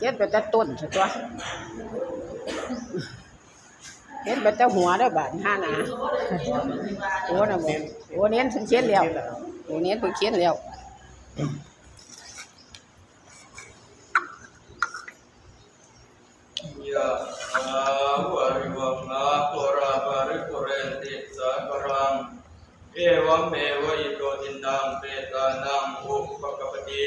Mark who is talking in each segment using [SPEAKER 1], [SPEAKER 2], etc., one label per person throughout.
[SPEAKER 1] เฮ็ดไปแต่ต้นซะตัวเฮ็ดไปแต่หัวเด้อบาดห้าหนาโอ้น่ะบ่โอ้เน้นเพิ่นเขียนแล้วโอ้เน้นเพิ่นเขียนแล้ว
[SPEAKER 2] ยะถาวิวังนาปุราปาริปุเรนติสากรังเอวเมวอิโตทินังเปตานังอุปกปติ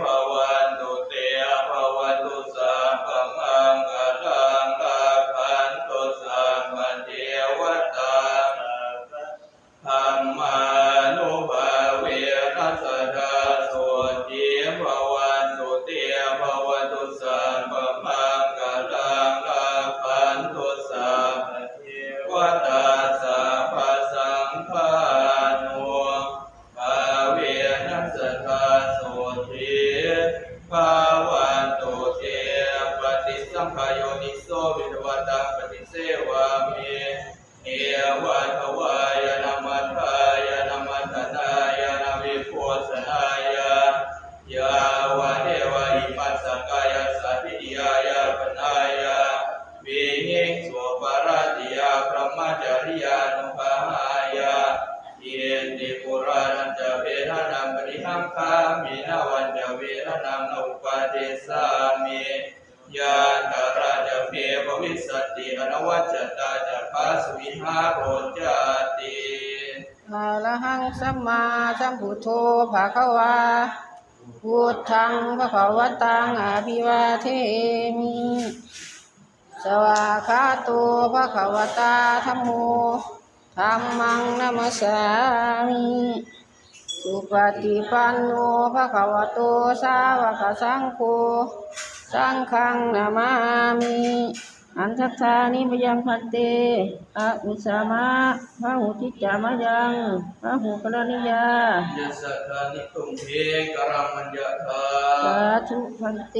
[SPEAKER 2] ภวันตุเตภวันตุสัพพมังกลังลาพันโตสัมปเทวตา สังขายโยนิโสวิทวตังปฏิเสวามิเอวะทวายนามัทายนามัทนายนาวิโพสนายยาวะเทวะอิปัสสกายสัพพิยายาปนายาวิหิสุปาราติยาพระมจริยานุภาหายาเยติปุรานันจะเวรนังปริหังคามินาวันจะเวรนังนุปเทสามิ ยาตาราจะเพภวิสติอนวัจตาจะพาสวิหาโรจติ
[SPEAKER 1] อะระหังสัมมาสัมพุทโธภะคะวาพุทธังภะคะวตังอภิวาเทมิ สวากาโตภะคะวตาธัมโมธัมมังนัมสามิสุปฏิปันโนภะคะวโตสาวกสังโฆ สังฆังนามามิอันทักษานิมยังพันเตอะอุสามะพระหูทิจามายังพระหูกรณิยา
[SPEAKER 2] ยะสัทธานิตุงเพกรัมมัญญาธา
[SPEAKER 1] สาธุพันเต